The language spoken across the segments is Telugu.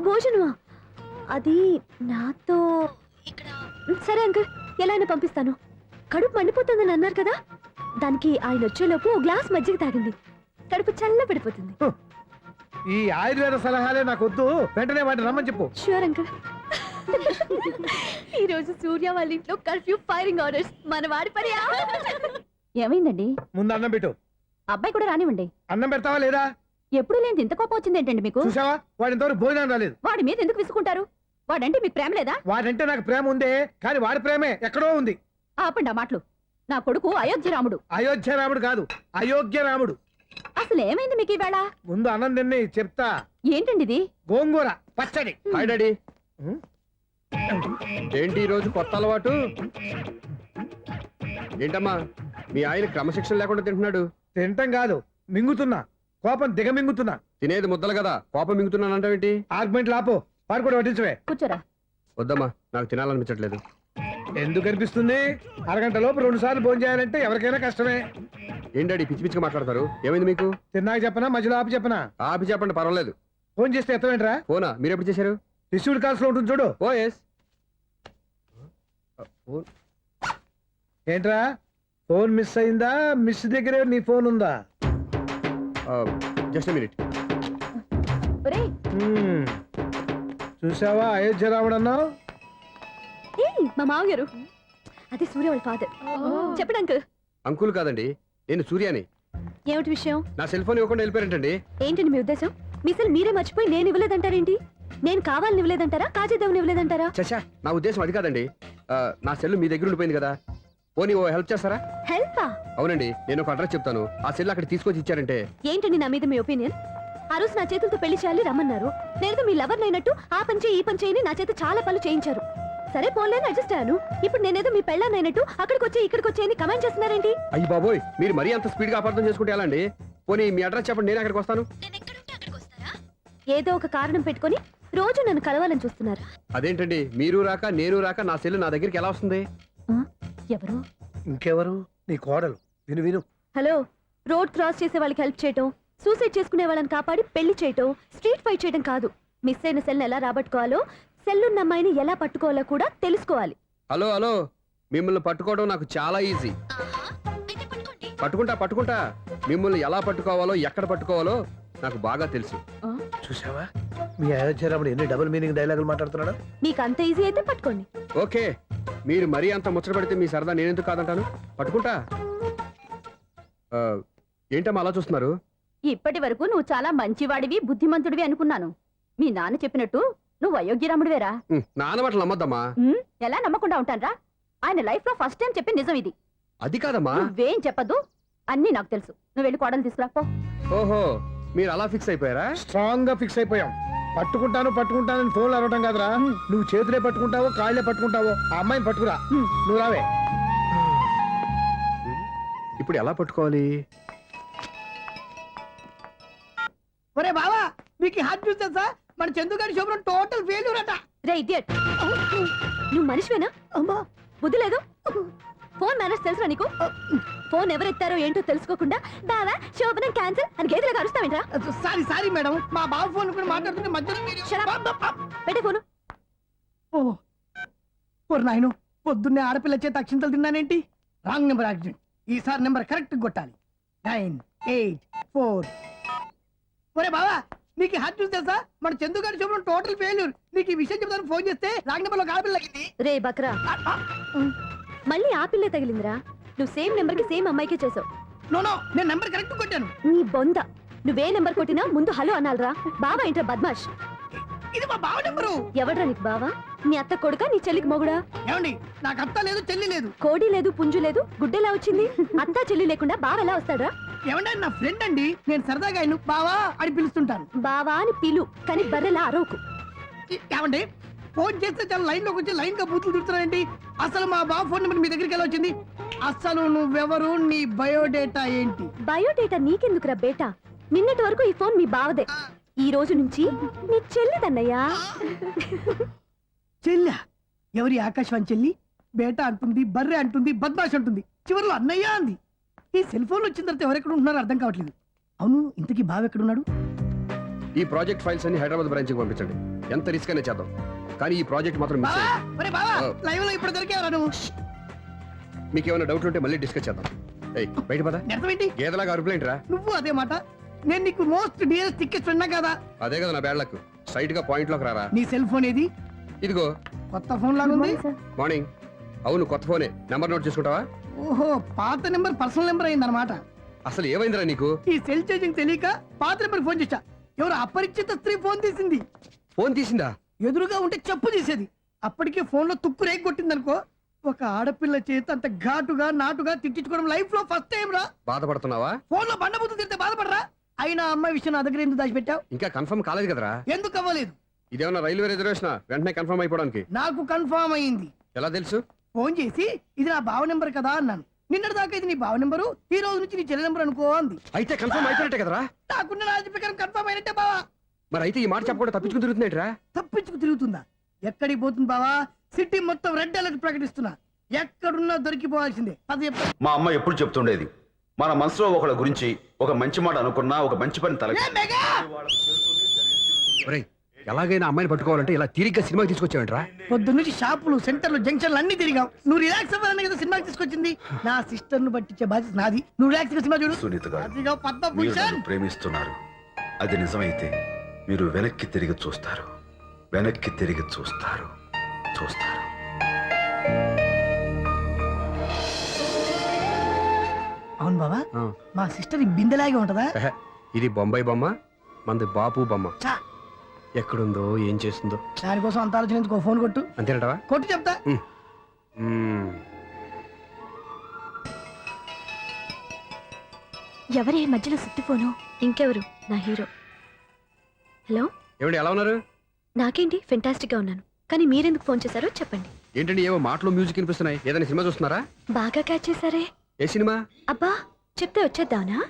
భోజనమా? అది నాతో ఇక్కడ. సరే అంకుల్. ఎలా అయినా పంపిస్తాను. కడుపు మండిపోతుందని అన్నారు కదా? దానికి ఆయన వచ్చేలోపు ఓ గ్లాస్ మజ్జిగ తాగింది. కడుపు చల్ల పడిపోతుంది. ఈ ఆయుర్వేద సలహాలే నాకు వద్దు. వెంటనే వాటిని రమ్మని చెప్పు. Sure uncle. ఈ రోజు సూర్య వాళ్ళ ఇంట్లో కర్ఫ్యూ ఫైరింగ్ ఆర్డర్స్. మన వాడి పని ఏమైందండి? ముందు అన్నం పెట్టు. అబ్బాయి కూడా రానివ్వండి. అన్నం పెడతావా లేదా? ఎప్పుడు లేని ఇంత కోపం వచ్చింది ఏంటండి మీకు? చూసావా వాడి ఇంతవరకు భోజనం రాలేదు. వాడి మీద ఎందుకు విసుకుంటారు? వాడంటే మీకు ప్రేమ లేదా? వాడంటే నాకు ప్రేమ ఉందే కానీ వాడి ప్రేమే ఎక్కడో ఉంది. ఆపండి ఆ మాటలు. నా కొడుకు అయోధ్య రాముడు అయోధ్య రాముడు కాదు అయోగ్య రాముడు అసలు ఏమైంది మీకు ఈవేళ? ముందు అన్నం తిని చెప్తా. ఏంటండి ఇది? గోంగూర పచ్చడి. Hi daddy? ఏంటి ఈ రోజు కొత్త అలవాటు? ఏంటమ్మా మీ ఆయన క్రమశిక్షణ లేకుండా తింటున్నాడు? తింటం కాదు మింగుతున్నా. కోపం దిగమింగుతున్నా. తినేది ముద్దలు కదా కోపం మింగుతున్నానంటావేంటి ఆర్గ్మెంట్ లాపో వాడు కూడా వడ్డించవే. కూర్చోరా. వద్దమ్మా నాకు తినాలనిపించట్లేదు. ఎందుకు అనిపిస్తుంది? అరగంట లోపు రెండు సార్లు భోజనం చేయాలంటే ఎవరికైనా కష్టమే. ఏం డాడీ పిచ్చి పిచ్చిగా మాట్లాడతారు? ఏమైంది మీకు? తిన్నాక చెప్పనా మధ్యలో ఆపి చెప్పనా? ఆపి చెప్పండి పర్వాలేదు. ఫోన్ చేస్తే ఎత్తమేంట్రా ఫోనా? మీరు ఎప్పుడు చేశారు? రిసీవ్డ్ కాల్స్లో ఉంటుంది చూడు. ఓ ఎస్. ఫోన్. ఏంట్రా? ఫోన్ మిస్ అయిందా? మిస్ దగ్గరే నీ ఫోన్ ఉందా? Just minute. చూసావా అయోధ్య ఏయ్, మా మామగారు. అదే సూర్య వాళ్ళ ఫాదర్ చెప్పండి అంకుల్ అంకుల్ కాదండి నేను సూర్యాని. ఏమిటి విషయం? నా సెల్ ఫోన్ ఇవ్వకుండా వెళ్ళిపోయారంటండి. ఏంటండి మీ ఉద్దేశం? మీ సెల్ మీరే మర్చిపోయి నేను ఇవ్వలేదంటారేంటి? నేను కావాలని ఇవ్వలేదంటారా కాజేద్దామని ఇవ్వలేదంటారా? చచ్చా నా ఉద్దేశం అది కాదండి. ఆ, నా సెల్ మీ దగ్గర ఉండిపోయింది కదా. పోనీ ఓ హెల్ప్ చేస్తారా? హెల్పా? అవునండి నేను ఒక అడ్రస్ చెప్తాను. ఆ సెల్ అక్కడ తీసుకొచ్చి ఇచ్చారంటే. ఏంటండి నా మీద మీ ఒపీనియన్? ఆ రోజు నా చేతులతో పెళ్ళి చేయాలి రమ్మన్నారు. నేను మీ లవర్ అయినట్టు ఆ పని చేయి ఈ పని చేయని నా చేత చాలా పనులు చేయించారు. సరే పోన్లేని అడ్జస్ట్ అయ్యాను. ఇప్పుడు నేనేదో మీ పెళ్ళాన్నైనట్టు అక్కడికి వచ్చి ఇక్కడికి వచ్చి అని కమెంట్ చేస్తున్నారేంటి? అయ్యి బాబోయ్ మీరు మరీ అంత స్పీడ్గా అపార్థం చేసుకుంటే ఎలా అండి? పోనీ మీ అడ్రస్ చెప్పండి నేను అక్కడికి వస్తాను ఏదో ఒక కారణం పెట్టుకొని రోజు నన్ను కలవాలని చూస్తున్నారు. అదేంటండి మీరు రాక నేను రాక నా సెల్ నా దగ్గరికి ఎలా వస్తుంది? ఎవరు? ఇంకెవరు? నీ కోడలు. విను విను. హలో రోడ్ క్రాస్ చేసే వాళ్ళకి హెల్ప్ చేయటం సూసైడ్ చేసుకునే వాళ్ళని కాపాడి పెళ్ళి చేయటం స్ట్రీట్ ఫైట్ చేయడం కాదు. మిస్ అయిన సెల్ని ఎలా రాబట్టుకోవాలో సెల్లున్న అమ్మాయిని ఎలా పట్టుకోవాలో కూడా తెలుసుకోవాలి. Hello hello. మిమ్మల్ని పట్టుకోవడం నాకు చాలా ఈజీ. పట్టుకుంటా పట్టుకుంటా. మిమ్మల్ని ఎలా పట్టుకోవాలో ఎక్కడ పట్టుకోవాలో నాకు బాగా తెలుసు. చూసావా మీ అయోధ్య రాముడు ఎన్ని డబుల్ మీనింగ్ డైలాగులు మాట్లాడుతున్నాడు? మీకు అంత ఈజీ అయితే పట్టుకోండి. ఓకే. మీరు మరీ అంత ముచ్చట పెడితే మీ సరదా నేనెందుకు కాదంటాను? పట్టుకుంటా. ఆ, ఏంటమ్మా అలా చూస్తున్నారు? ఇప్పటి వరకు నువ్వు చాలా మంచివాడివి బుద్ధిమంతుడివి అనుకున్నాను. మీ నాన్న చెప్పినట్టు నువ్వు అయోగ్యరాముడివేరా? ఉమ్, నా అలవాట్లు నమ్మద్దమ్మా. ఉమ్, ఎలా నమ్మకుండా ఉంటానరా? ఆయన లైఫ్లో ఫస్ట్ టైం చెప్పి నిజం ఇది. అది కాదమ్మా. నువ్వేం చెప్పదు అన్నీ నాకు తెలుసు. నువ్వు వెళ్ళి కోడలు తీసుకురాపో ఓహో మీరు అలా ఫిక్స్ అయిపోయారా? స్ట్రాంగ్గా ఫిక్స్ అయిపోయాం. పట్టుకుంటాను పట్టుకుంటానని ఫోన్లు అరవటం కాదురా. నువ్వు చేతులే పట్టుకుంటావో కాళ్ళే పట్టుకుంటావో ఆ అమ్మాయిని పట్టుకురా. నువ్వు రావే. ఇప్పుడు ఎలా పట్టుకోవాలి? ఒరే బావా మీకు ఈ హాట్ న్యూస్ తెలుసా? మన చందుగారి శుభ్రం టోటల్ ఫెయిల్యూర్ అట. రే ఇడియట్. నువ్వు మనిషివేనా? అమ్మా. బుద్ధి లేదు? ఫోన్ మేనేజ్ తెలుసురా నీకు? ఫోన్ ఎవరెత్తారో ఏంటో తెలుసుకోకుండా బావా శోభనం క్యాన్సిల్ అని గేదెలకు అరుస్తావేంట్రా సారీ సారీ మేడం. మా బావ ఫోన్ కూడా మాట్లాడుతుంటే మధ్యలో మీరు- Shut. పెట్టే ఫోను. ఓ ఓరి నాయను పొద్దున్నే ఆడపిల్ల చేత అక్షింతలు తిన్నానేంటి? Wrong number accident. ఈసారి నెంబర్ కరెక్ట్ కొట్టాలి. Nine eight four. ఒరే బావా నీకు హాట్ న్యూస్ తెలుసా? మన చందుగారి శుభ్రం టోటల్ ఫెయిల్యూర్. నీకు ఈ విషయం చెప్తాను ఫోన్ చేస్తే రాంగ్ నెంబర్లో ఆడపిల్ల తగ్గింది రే బక్రా. మళ్ళీ ఆ పిల్లే తగిలిందిరా. నువ్వు సేమ్ నెంబర్కి సేమ్ అమ్మాయికే చేసావు. నో నో నేను నెంబర్ కరెక్ట్ కొట్టాను. నీ బొంద. నువ్వే నెంబర్ కొట్టినా ముందు హలో అనాలిరా. బావా ఏంట్రా బద్మాష్? ఇది మా బావ నెంబరు. ఎవడ్రా నీకు బావా? నీ అత్త కొడుక నీ చెల్లికి మొగుడా? ఏమండి నాకు అత్త లేదు చెల్లి లేదు. కోడి లేదు పుంజు లేదు గుడ్డెలా వచ్చింది? అత్త చెల్లి లేకుండా బావ ఎలా వస్తాడ్రా? ఏమంటే నా ఫ్రెండ్ అండి. నేను సరదాగా ఆయన బావా అని పిలుస్తుంటాను. బావా అని పిలు కానీ బర్రెలా అరవకు. ఈ- ఏమండి ఫోన్ చేస్తే చాలా లైన్లోకి వచ్చి లైన్గా బూతులు తిడుతున్నారండి. అసలు మా బావ ఫోన్ నెంబర్ మీ దగ్గరికి ఎలా వచ్చింది? అసలు నువ్వెవరు? నీ బయోడేటా ఏంటి? బయోడేటా నీకెందుకురా బేటా? నిన్నటి వరకు ఈ ఫోన్ మీ బావదే. ఈ రోజు నుంచి నీ చెల్లిదన్నయ్యా చెల్లి? ఎవరి ఆకాశవాణి చెల్లి? బేటా అంటుంది బర్రె అంటుంది బద్మాష్ అంటుంది. చివరిలో అన్నయ్య అంది. ఈ సెల్ ఫోన్ వచ్చిన తర్వాత ఎవరెక్కడ ఉంటున్నారో అర్థం కావట్లేదు. అవును ఇంతకీ బావ ఎక్కడున్నాడు? ఈ ప్రాజెక్ట్ ఫైల్స్ అన్ని హైదరాబాద్ బ్రాంచ్కి పంపించండి. ఎంత రిస్క్ అయినా చేద్దాం. కానీ ఈ ప్రాజెక్ట్ మాత్రం మిస్. లైవ్లో ఇప్పుడు దొరికేవరా నువ్వు. మీకు ఏమైనా డౌట్లు ఉంటే మళ్ళీ డిస్కస్ చేద్దాం. ఏయ్ బయట పద. గేదలాగా అరుపులేంట్రా. నువ్వు అదే మాట. నేను నీకు మోస్ట్ డియరెస్ట్ టికెట్స్ విన్నా కదా. అదే కదా నా బ్యాడ్ లక్ స్ట్రైట్గా పాయింట్లోకి రారా. నీ సెల్ ఫోన్ ఏది? ఇదిగో. కొత్త ఫోన్ లాగా ఉంది. మార్నింగ్ అవును కొత్త ఫోనే నెంబర్ నోట్ చేసుకుంటావా? ఓహో పాత నెంబర్ పర్సనల్ నెంబర్ అయిందన్నమాట. అసలు ఏమైందిరా నీకు? ఈ సెల్ ఛార్జింగ్ తెలియక పాత నెంబర్ ఫోన్ చేశా. ఎవరు అపరిచిత స్త్రీ ఫోన్ తీసింది? ఫోన్ తీసిందా? ఎదురుగా ఉంటే చెప్పు తీసేది. అప్పటికే ఫోన్లో తుక్కు రేగి కొట్టిందనుకో ఒక ఆడపిల్ల చేత అంత ఘాటుగా నాటుగా తిట్టించుకోవడం లైఫ్లో ఫస్ట్ టైం రా. బాధపడుతున్నావా? ఫోన్లో బండబుద్ధి తిడితే బాధపడరా? అయినా అమ్మాయి విషయం నా దగ్గర ఎందుకు దాచిపెట్టావు? ఇంకా కన్ఫర్మ్ కాలేదు కదరా. ఎందుకు అవ్వలేదు? ఇదేమన్నా రైల్వే రిజర్వేషన్ వెంటనే కన్ఫర్మ్ అయిపోవడానికి. నాకు కన్ఫర్మ్ అయింది. ఎలా తెలుసు? ఫోన్ చేసి ఇది నా బావ నెంబర్ కదా అన్నాను. నిన్నటి దాకా ఇది నీ బావ నెంబరు ఈ రోజు నుంచి నీ చెల్లి నెంబర్ అనుకో అంది. అయితే కన్ఫర్మ్ అయిపోయినట్టే కదరా? నాకున్న రాజు ప్రకారం కన్ఫర్మ్ అయినట్టే బావా. మరి అయితే ఈ మాట చెప్పకుండా తప్పించుకుని తిరుగుతున్నట్రా తప్పించుకు తిరుగుతుందా? ఎక్కడికి పోతుంది బావా? సిటీ మొత్తం రెడ్ అలర్ట్ ప్రకటిస్తున్నా. ఎక్కడున్నా దొరికిపోవాల్సిందే. అది చెప్ప మా అమ్మ ఎప్పుడు చెప్తుండేది? మన మనసులో ఒకళ్ళ గురించి ఒక మంచి మాట అనుకున్నా ఒక మంచి పని తల ఏ మెగా! ఒరేయ్ ఎలాగైనా అమ్మాయిని పట్టుకోవాలంటే ఇలా తిరిగ్గా సినిమాకి తీసుకొచ్చావంట్రా? పొద్దున్నుంచి షాపులు సెంటర్లు జంక్షన్లు అన్ని తిరిగాం. నువ్వు రిలాక్స్ అవ్వాలని కదా సినిమాకి తీసుకొచ్చింది. నా సిస్టర్ను పట్టించే బాధ్యత నాది. నువ్వు రిలాక్స్గా సినిమా చూడు. సునీత గారు అదిగో మీరు పద్మభూషణ్ నన్ను ప్రేమిస్తున్నారు. అది నిజమైతే మీరు వెనక్కి తిరిగి చూస్తారు. వెనక్కి తిరిగి చూస్తారు. చూస్తారు. అవును బావా ఆ. మా సిస్టర్ ఈ బిందెలాగే ఉంటదా? ఎహె, ఇది బొంబాయి బొమ్మ మంది బాపు బొమ్మ. చా ఎక్కడుందో ఏం చేస్తుందో. దానికోసం అంత ఆలోచన ఫోన్ కొట్టు. అంతేనటవా? కొట్టు చెప్తా. ఎవరే మధ్యలో సుత్తి ఫోను? ఇంకెవరు? నా హీరో. హలో? ఏమండి ఎలా ఉన్నారు? నాకేంటి? ఫెంటాస్టిక్గా ఉన్నాను. కానీ మీరెందుకు ఫోన్ చేశారో చెప్పండి. ఏంటండి ఏవో మాటలు మ్యూజిక్ వినిపిస్తున్నాయి. ఏదైనా సినిమా చూస్తున్నారా? బాగా క్యాచ్ చేశారే. ఏ సినిమా? అబ్బా చెప్తే వచ్చేద్దానా?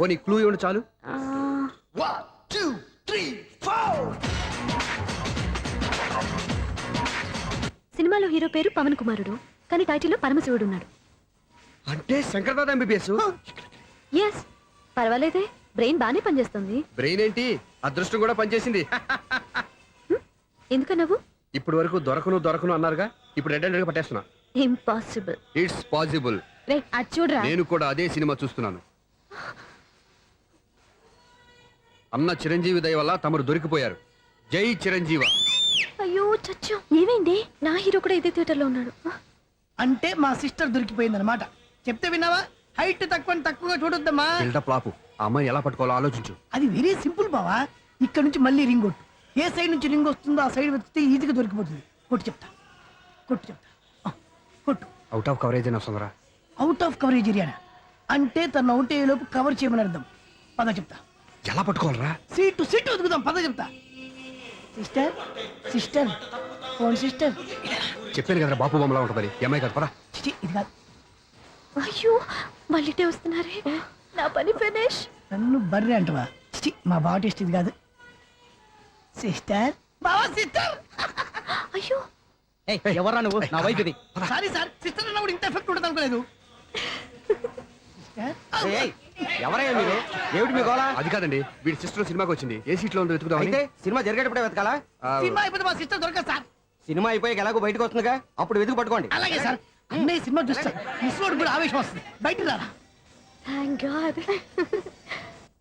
ఓ నీ క్లూ ఇవ్వండి చాలు. ఆ, సినిమాలో హీరో పేరు పవన్ కుమారుడు కానీ టైటిల్లో పరమశివుడు ఉన్నాడు. అంటే శంకర్దాద ఎంబీబీఎస్? ఎస్ పర్వాలేదే బ్రెయిన్ బాగానే పనిచేస్తుంది. బ్రెయిన్ ఏంటి? అదృష్టం కూడా పనిచేసింది. ఎందుకన్నావు? ఇప్పటి వరకు దొరకను దొరకను అన్నారుగా ఇప్పుడు రెడ్ హండ్రెడ్ పట్టేస్తున్నా. ఇంపాసిబుల్ ఇట్స్ పాసిబుల్ రే అది చూడరా? నేను కూడా అదే సినిమా చూస్తున్నాను. అన్న చిరంజీవి దయ వల్ల తమరు దొరికిపోయారు. జై చిరంజీవ. అయ్యో చచ్చో. ఏమైంది? నా హీరో కూడా ఇదే థియేటర్లో ఉన్నాడు. అంటే మా సిస్టర్ దొరికిపోయింది అనమాట చెప్తే విన్నావా? హైట్ తక్కువ తక్కువగా చూడొద్దమ్మా. బిల్డప్ లాపు. ఆ అమ్మాయిని ఎలా పట్టుకోవాలో ఆలోచించు. అది వెరీ సింపుల్ బావా. ఇక్కడ నుంచి మళ్ళీ రింగ్ కొట్టు. ఏ సైడ్ నుంచి రింగ్ వస్తుందో ఆ సైడ్ వెతికితే ఈజీగా దొరికిపోతుంది. కొట్టు చెప్తా. కొట్టు చెప్తా. ఆ, కొట్టు. అవుట్ ఆఫ్ కవరేజ్ అయినా వస్తుందరా అవుట్ ఆఫ్ కవరేజ్ ఏరియా అంటే తను అవుట్ అయ్యేలోపు కవర్ చేయమని అర్థం. పద చెప్తా. ఎలా పట్టుకోవాలరా? సీటు సీటు వెతుకుదాం పద చెప్తా. Sister sister phone sister. చెప్పాను కదరా బాపు బొమ్మలా ఉంటుంది ఎంఐ కదా చిచి ఇది కాదు. అయ్యో మళ్ళీటే వస్తున్నారే? నా పని ఫినిష్. నన్ను బర్రె అంటవా? చిచి మా బావ టేస్ట్ ఇది కాదు. సిస్టర్. బావా సిస్టర్. అయ్యో. ఎవరా నువ్వు? నా వైఫ్ ఇది సారీ సార్. సిస్టర్ అన్నప్పుడు ఇంత ఎఫెక్ట్ ఉంటుంది అనుకోలేదు. సిస్టర్ ఏయ్, ఎవరయ్యా మీరు? ఏమిటి మీ గోళ అది కాదండి వీడి సిస్టర్ సినిమాకి వచ్చింది. ఏ సీట్లో ఉందో వెతుకుదామని? అయితే సినిమా జరిగేటప్పుడే వెతకాలా? సినిమా అయిపోతే మా సిస్టర్ దొరకదు సార్. సినిమా అయిపోయాక ఎలాగో బయటకు వస్తుందిగా? అప్పుడు వెతుకు పట్టుకోండి. అలాగే సార్. అన్నయ్య సినిమా చూస్తారు ముసలోడు కూడా ఆవేశం వస్తుంది. బయట రారా. థ్యాంక్ గాడ్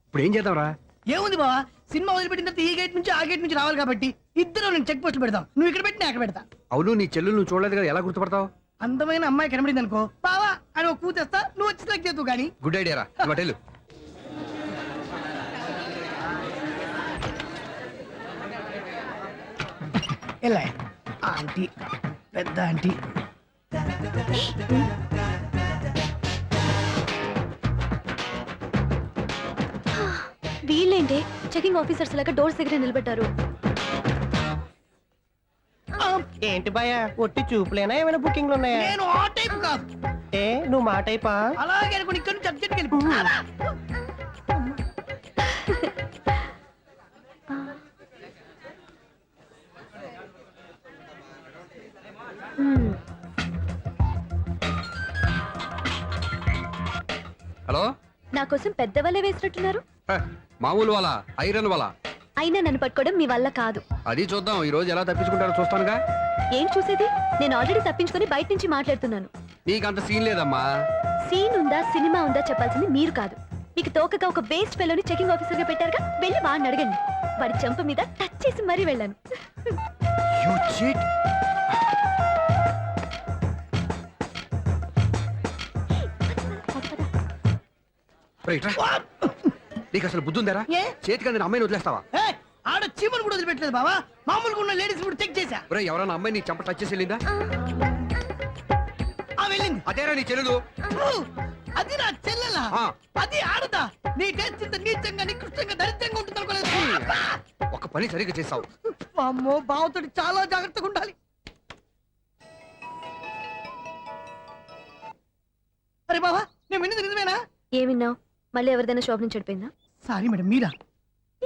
ఇప్పుడు ఏం చేద్దాంరా ఏముంది బావా? సినిమా వదిలిపెట్టిన తర్వాత ఈ గేట్ నుంచి ఆ గేట్ నుంచి రావాలి కాబట్టి ఇద్దరు నేను చెక్ పోస్ట్ పెడతాం. నువ్వు ఇక్కడ పెట్టి అక్కడ పెడతా. అవును నీ చెల్లెలు నువ్వు చూడలేదు కదా ఎలా గుర్తుపడతావు? అందమైన అమ్మాయి కనబడింది అనుకో బావా అని ఒక కూతేస్తా నువ్వు వచ్చి సెలెక్ట్ చేద్దు కానీ గుడ్ ఐడియా రా. ఎలా? ఆంటీ పెద్ద ఆంటీ. వీళ్ళేంటి? చెకింగ్ ఆఫీసర్స్ లాగా డోర్స్ దగ్గర నిలబెట్టారు ఏంటి భయ ఒట్టి చూపులేనా? ఏమైనా బుకింగ్లు ఉన్నాయా నేను ఆ టైప్ కాదు. ఏ నువ్వు మా టైపా? అలాగే అనుకుని ఇక్కడ నుంచి అర్జెంట్కి. హలో? నా కోసం పెద్ద వలే వేసినట్టున్నారు. హ, మామూలు వాళ్ళ ఐరన్ వాళ్ళ. అయినా నన్ను పట్టుకోవడం మీ వల్ల కాదు. అది చూద్దాం. ఈ రోజు ఎలా తప్పించుకుంటారో చూస్తానుగా? ఏం చూసేది? నేను ఆల్రెడీ తప్పించుకొని బయట నుంచి మాట్లాడుతున్నాను. నీకు అంత సీన్ లేదమ్మా. సీన్ ఉందా సినిమా ఉందా చెప్పాల్సింది మీరు కాదు. మీకు తోకగా ఒక బేస్ట్ ఫెలోని చెకింగ్ ఆఫీసర్గా పెట్టారుగా? వెళ్ళి వాడిని అడగండి. వాడి చెంప మీద టచ్ చేసి మరీ వెళ్ళాను. నీకు అసలు బుద్ధి ఉందారా ఏ? చేతికి అందిన అమ్మాయిని వదిలేస్తావా? ఏ, ఆడ చీమలు కూడా వదిలిపెట్టలేదు బావా. మామూలుగా ఉన్న లేడీస్ కూడా చెక్ చేశా. ఒరే ఎవరైనా అమ్మాయి నీ చెంప టచ్ చేసి వెళ్ళిందా? ఆ వెళ్ళింది. అదేరా నీ చెల్లెలు. అది నా చెల్లెలా? ఆ. అది ఆడదా? నీ టేస్ట్ ఇంత నీచంగా నికృష్టంగా దరిద్రంగా ఉంటుంది అనుకోలేదు. ఒక పని సరిగ్గా చేస్తావు అమ్మో బావతోటి చాలా జాగ్రత్తగా ఉండాలి. అరే బావా నేను విన్నది నిజమేనా? ఏమిన్నావు? మళ్ళీ ఎవరిదైనా షాప్ నుంచి చెడిపోయిందా సారీ మేడం మీరా?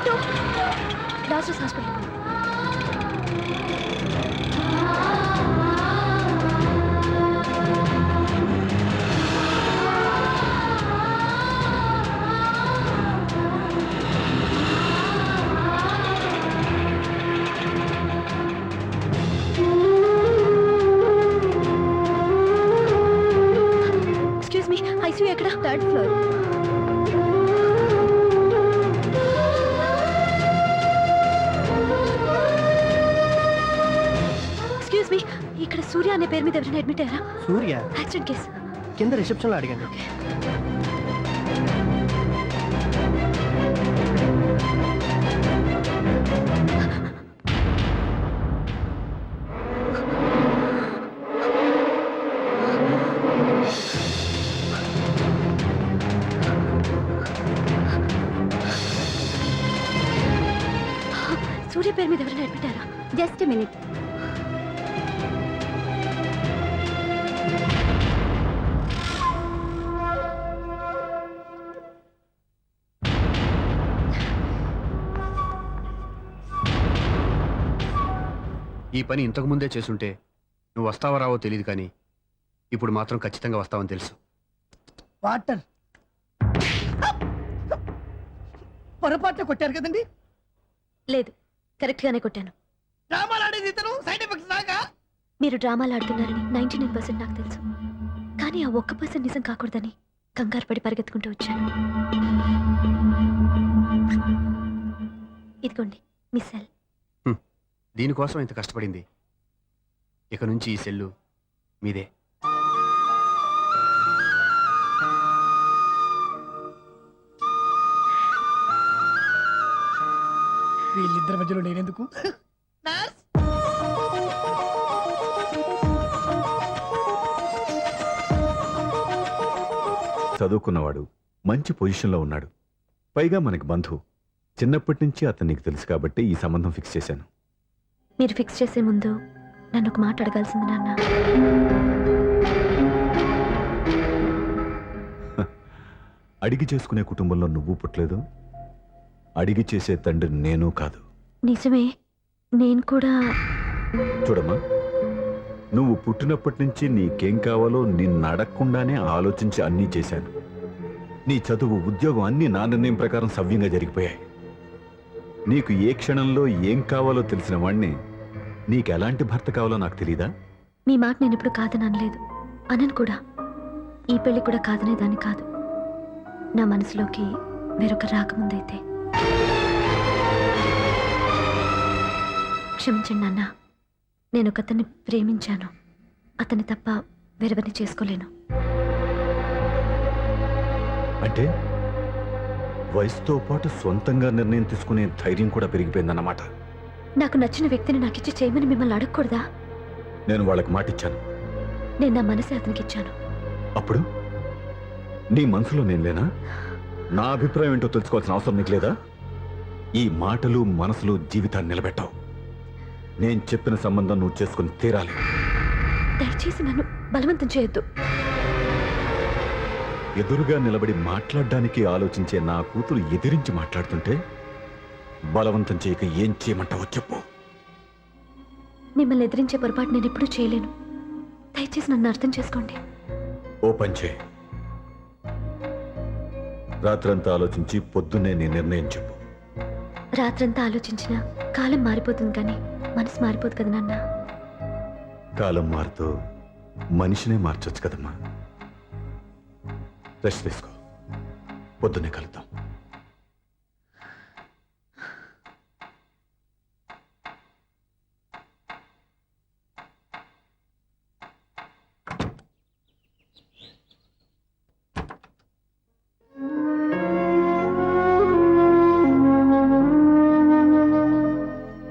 ఆటో. లాస్టర్స్ హాస్పిటల్. ఎక్కడ? థర్డ్ ఫ్లోర్ సూర్య అనే పేరు మీద ఎవరైనా అడ్మిట్ అయ్యారా? సూర్య? యాక్సిడెంట్ కేసు కింద రిసెప్షన్లో అడిగాను సూర్య పేరు మీద ఎవరైనా అడ్మిట్ అయ్యారా? జస్ట్ మినిట్ ఈ పని ఇంతకు ముందే చేసుంటే నువ్వు వస్తావో రావో తెలియదు కానీ ఇప్పుడు మాత్రం ఖచ్చితంగా వస్తావని తెలుసు. వాటర్. పొరపాట్లు కొట్టారు కదండి? లేదు కరెక్ట్ గానే కొట్టాను. డ్రామాలు ఆడేది ఇతను? సైడ్ ఎఫెక్ట్స్ దాకా మీరు డ్రామాలు ఆడుతున్నారని నైన్టీ నైన్ పర్సెంట్ నాకు తెలుసు. కానీ ఆ ఒక్క పర్సెంట్ నిజం కాకూడదని కంగారు పడి పరిగెత్తుకుంటూ వచ్చాను. ఇదిగోండి మీ సెల్ దీనికోసం ఇంత కష్టపడింది. ఇక నుంచి ఈ సెల్లు మీదే. వీళ్ళిద్దరి మధ్యలో నేనెందుకు? చదువుకున్నవాడు మంచి పొజిషన్లో ఉన్నాడు. పైగా మనకి బంధువు. చిన్నప్పటి నుంచి అతను నీకు తెలుసు కాబట్టి ఈ సంబంధం ఫిక్స్ చేశాను. మీరు ఫిక్స్ చేసే ముందు నన్ను ఒక మాట అడగాల్సింది నాన్న. అడిగి చేసుకునే కుటుంబంలో నువ్వు పుట్టలేదు. అడిగి చేసే తండ్రి నేను కాదు. నిజమే. నేను కూడా చూడమ్మా. నువ్వు పుట్టినప్పటి నుంచి నీకేం కావాలో నిన్ను అడగకుండానే ఆలోచించి అన్నీ చేశాను. నీ చదువు ఉద్యోగం అన్నీ నా నిర్ణయం ప్రకారం సవ్యంగా జరిగిపోయాయి. నీకు ఏ క్షణంలో ఏం కావాలో తెలిసిన వాణ్ణి నీకు ఎలాంటి భర్త కావాలో నాకు తెలీదా? మీ మాట నేను ఇప్పుడు కాదని అనలేదు. అనను కూడా. ఈ పెళ్ళి కూడా కాదనేదాన్ని కాదు. నా మనసులోకి వేరొక రాకముందైతే క్షమించండి నాన్న. నేను ఒక అతన్ని ప్రేమించాను. అతన్ని తప్ప వేరెవరిని చేసుకోలేను. అంటే వయసుతో పాటు సొంతంగా నిర్ణయం తీసుకునే ధైర్యం కూడా పెరిగిపోయిందన్నమాట. నాకు నచ్చిన వ్యక్తిని నాకిచ్చి చేయమని మిమ్మల్ని అడగకూడదా? నేను వాళ్ళకి మాటిచ్చాను. నేను నా మనసే అతనికి ఇచ్చాను. అప్పుడు? నీ మనసులో నేను లేనా? నా అభిప్రాయం ఏంటో తెలుసుకోవాల్సిన అవసరం నీకు లేదా? ఈ మాటలు మనసులు జీవితాన్ని నిలబెట్టవు. నేను చెప్పిన సంబంధం నువ్వు చేసుకుని తీరాలి. దయచేసి నన్ను బలవంతం చేయొద్దు. ఎదురుగా నిలబడి మాట్లాడడానికి ఆలోచించే నా కూతురు ఎదిరించి మాట్లాడుతుంటే బలవంతం చేయక ఏం చేయమంటావో చెప్పు. మిమ్మల్ని ఎదిరించే పొరపాటు నేను ఎప్పుడూ చేయలేను. దయచేసి నన్ను అర్థం చేసుకోండి. ఓ పంచే రాత్రంతా ఆలోచించి పొద్దున్నే నీ నిర్ణయం చెప్పు. రాత్రంతా ఆలోచించిన కాలం మారిపోతుంది కానీ మనసు మారిపోదు కదా నాన్న. కాలం మారుతూ మనిషినే మార్చొచ్చు కదమ్మా. రెస్ట్ తీసుకో. పొద్దున్నే కలుద్దాం.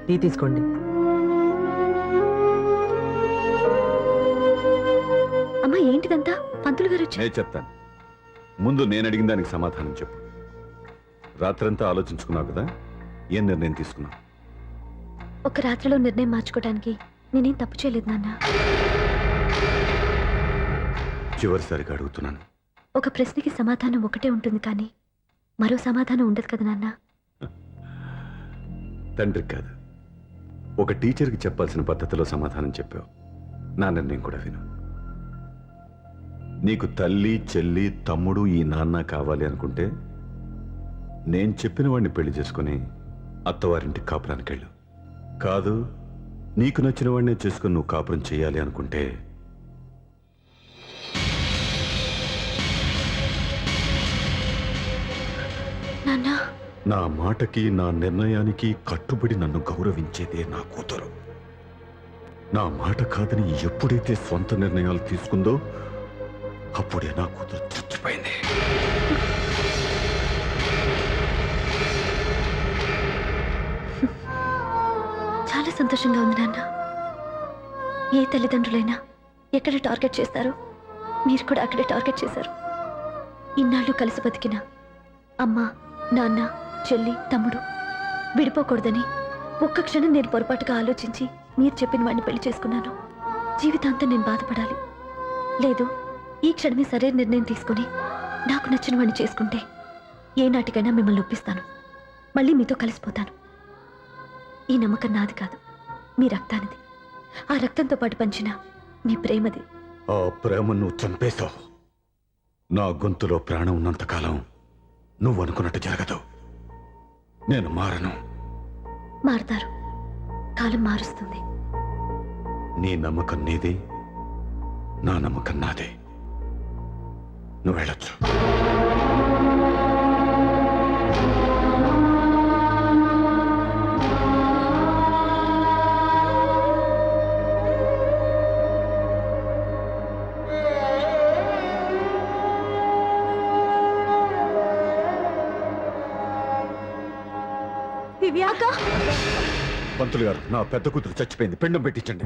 టీ తీసుకోండి. అమ్మా ఏంటిదంతా? పంతులు గారు నేను చెప్తాను. ముందు నేను అడిగిన దానికి సమాధానం చెప్పు. రాత్రంతా ఆలోచించుకున్నావు కదా? ఏం నిర్ణయం తీసుకున్నావు? ఒక రాత్రిలో నిర్ణయం మార్చుకోవడానికి నేనేం తప్పు చేయలేదు నాన్న. చివరిసారిగా అడుగుతున్నాను. ఒక ప్రశ్నకి సమాధానం ఒకటే ఉంటుంది కానీ మరో సమాధానం ఉండదు కదా నాన్న. తండ్రికి కాదు. ఒక టీచర్కి చెప్పాల్సిన పద్ధతిలో సమాధానం చెప్పావు. నా నిర్ణయం కూడా విను. నీకు తల్లి చెల్లి తమ్ముడు ఈ నాన్న కావాలి అనుకుంటే నేను చెప్పిన వాడిని పెళ్ళి చేసుకుని అత్తవారింటికి కాపురానికి వెళ్ళు కాదు నీకు నచ్చిన వాడినే చేసుకుని నువ్వు కాపురం చేయాలి అనుకుంటే నా మాటకి నా నిర్ణయానికి కట్టుబడి నన్ను గౌరవించేదే నా కూతురు. నా మాట కాదని ఎప్పుడైతే సొంత నిర్ణయాలు తీసుకుందో అప్పుడే నా కూతురు చచ్చిపోయింది. చాలా సంతోషంగా ఉంది నాన్న. ఏ తల్లిదండ్రులైనా ఎక్కడ టార్గెట్ చేస్తారు మీరు కూడా అక్కడే టార్గెట్ చేశారు. ఇన్నాళ్ళు కలిసి బతికిన అమ్మ నాన్న చెల్లి తమ్ముడు విడిపోకూడదని ఒక్క క్షణం నేను పొరపాటుగా ఆలోచించి మీరు చెప్పిన వాడిని పెళ్ళి చేసుకున్నాను. జీవితాంతం నేను బాధపడాలి. లేదు ఈ క్షణమే సరైన నిర్ణయం తీసుకుని నాకు నచ్చిన వాడిని చేసుకుంటే ఏ నాటికైనా మిమ్మల్ని ఒప్పిస్తాను. మళ్ళీ మీతో కలిసిపోతాను. ఈ నమ్మకం నాది కాదు మీ రక్తానిది. ఆ రక్తంతో పాటు పంచిన మీ ప్రేమది. ఆ ప్రేమ నువ్వు చంపేశావు. నా గొంతులో ప్రాణం ఉన్నంతకాలం నువ్వు అనుకున్నట్టు జరగదు. నేను మారను. మారుతారు. కాలం మారుస్తుంది. నీ నమ్మకం నీది నా నమ్మకం నాదే. నువ్వు వెళ్ళొచ్చు. పంతులు గారు నా పెద్ద కూతురు చచ్చిపోయింది. పిండం పెట్టించండి.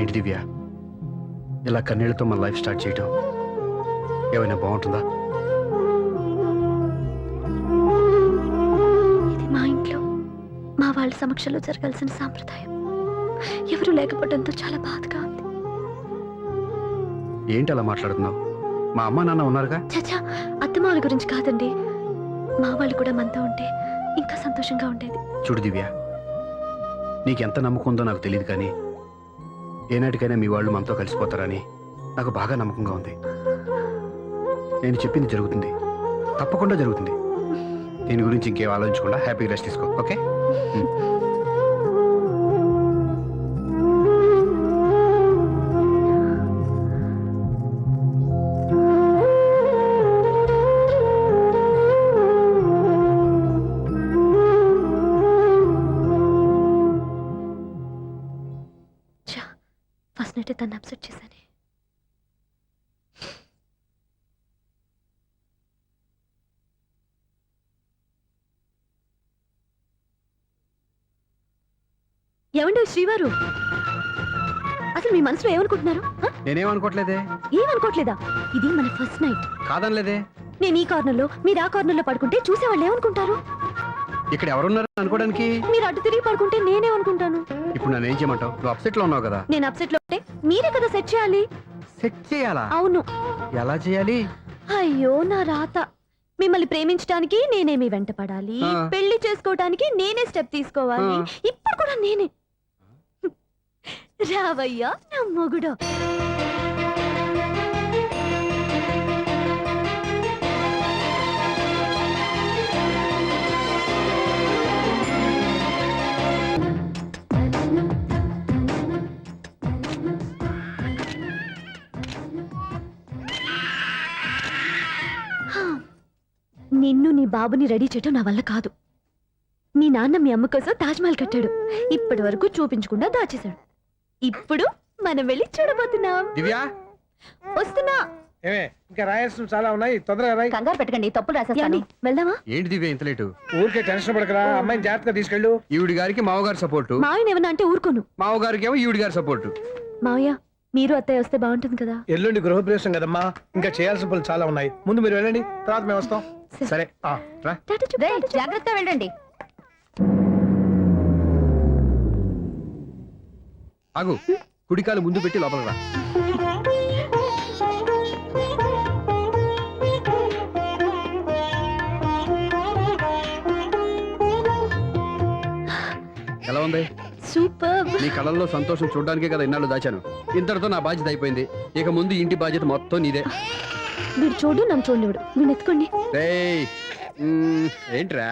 ఏంటి దివ్య? ఇలా కన్నీళ్ళతో మన లైఫ్ స్టార్ట్ చేయటం ఏమైనా బాగుంటుందా? ఇది మా ఇంట్లో. మా వాళ్ళ సమక్షంలో జరగాల్సిన సాంప్రదాయం. ఎవరు లేకపోవడంతో చాలా బాధగా ఉంది. ఏంటి అలా మాట్లాడుతున్నావు? మా అమ్మ నాన్న ఉన్నారుగా? చచ్చా అత్తమాల గురించి కాదండి. మా వాళ్ళు కూడా మనతో ఉంటే ఇంకా సంతోషంగా ఉండేది. చూడు దివ్య నీకెంత నమ్మకం ఉందో నాకు తెలియదు కానీ ఏనాటికైనా మీ వాళ్ళు మనతో కలిసిపోతారని నాకు బాగా నమ్మకంగా ఉంది. నేను చెప్పింది జరుగుతుంది. తప్పకుండా జరుగుతుంది. దీని గురించి ఇంకేం ఆలోచించకుండా హ్యాపీ రెస్ట్ తీసుకో ఓకే? ఏమండి శ్రీవారు? అసలు మీ మనసులో ఏమనుకుంటున్నారు? హ? నేనేమనుకోవట్లేదే ఏమనుకోవట్లేదా ఇది మన ఫస్ట్ నైట్. కాదనలేదే. నేను ఈ కార్నర్లో మీరు ఆ కార్నర్లో పడుకుంటే చూసే వాళ్ళు ఏమనుకుంటారు? ఇక్కడ ఎవరున్నారు అనుకోవడానికి? మీరు అటు తిరిగి పడుకుంటే నేనేమనుకుంటాను ఇప్పుడు నన్ను ఏం చేయమంటావు? నువ్వు అప్సెట్లో ఉన్నావు కదా. నేను అప్సెట్లో ఉంటే మీరే కదా సెట్ చేయాలి. సెట్ చేయాలా? అవును. ఎలా చేయాలి? అయ్యో నా రాత. మిమ్మల్ని ప్రేమించడానికి నేనే మీ వెంట పడాలి. ఆ. పెళ్ళి చేసుకోవడానికి నేనే స్టెప్ తీసుకోవాలి. ఆ. ఇప్పుడు కూడా నేనే. రావయ్యా నా మొగుడు. నిన్ను నీ బాబుని రెడీ చేయటం నా వల్ల కాదు. నీ నాన్న మీ అమ్మ కోసం తాజ్మహల్ కట్టాడు. ఇప్పటి వరకు చూపించకుండా దాచేశాడు. ఇప్పుడు మనం వెళ్ళి చూడబోతున్నాం. దివ్యా? వస్తున్నా. ఏమే ఇంకా రాయాల్సిన చాలా ఉన్నాయి. తొందరగా రాయి. కంగారు పెట్టకండి తప్పులు రాసేస్తాను. వెళ్దామా? ఏంటి దివ్య ఇంత లేటు? ఊరికే టెన్షన్ పడకరా అమ్మాయిని జాగ్రత్తగా తీసుకెళ్ళు. ఈవిడి గారికి మావగారు సపోర్టు మావిని ఏమన్నా అంటే ఊరుకోను. మావగారికి ఏమో ఈవిడి గారి సపోర్టు మావయ్య మీరు అత్తయ్య వస్తే బాగుంటుంది కదా? ఎల్లుండి గృహప్రవేశం కదమ్మా. ఇంకా చేయాల్సిన పనులు చాలా ఉన్నాయి. ముందు మీరు వెళ్ళండి తర్వాత మేము వస్తాం. సరే. ఆ. రా. జాగ్రత్త వెళ్ళండి. ఆగు. కుడికాలు ముందు పెట్టి లోపలికి రా. ఎలా ఉంది? సూపర్. నీ కళల్లో సంతోషం చూడడానికే కదా ఇన్నాళ్ళు దాచాను. ఇంతటితో నా బాధ్యత అయిపోయింది. ఇక ముందు ఇంటి బాధ్యత మొత్తం నీదే. మీరు చూడు నన్ను చూడలేడు మీరు ఎత్తుకోండి రేయ్ మ్మ్, ఏంట్రా?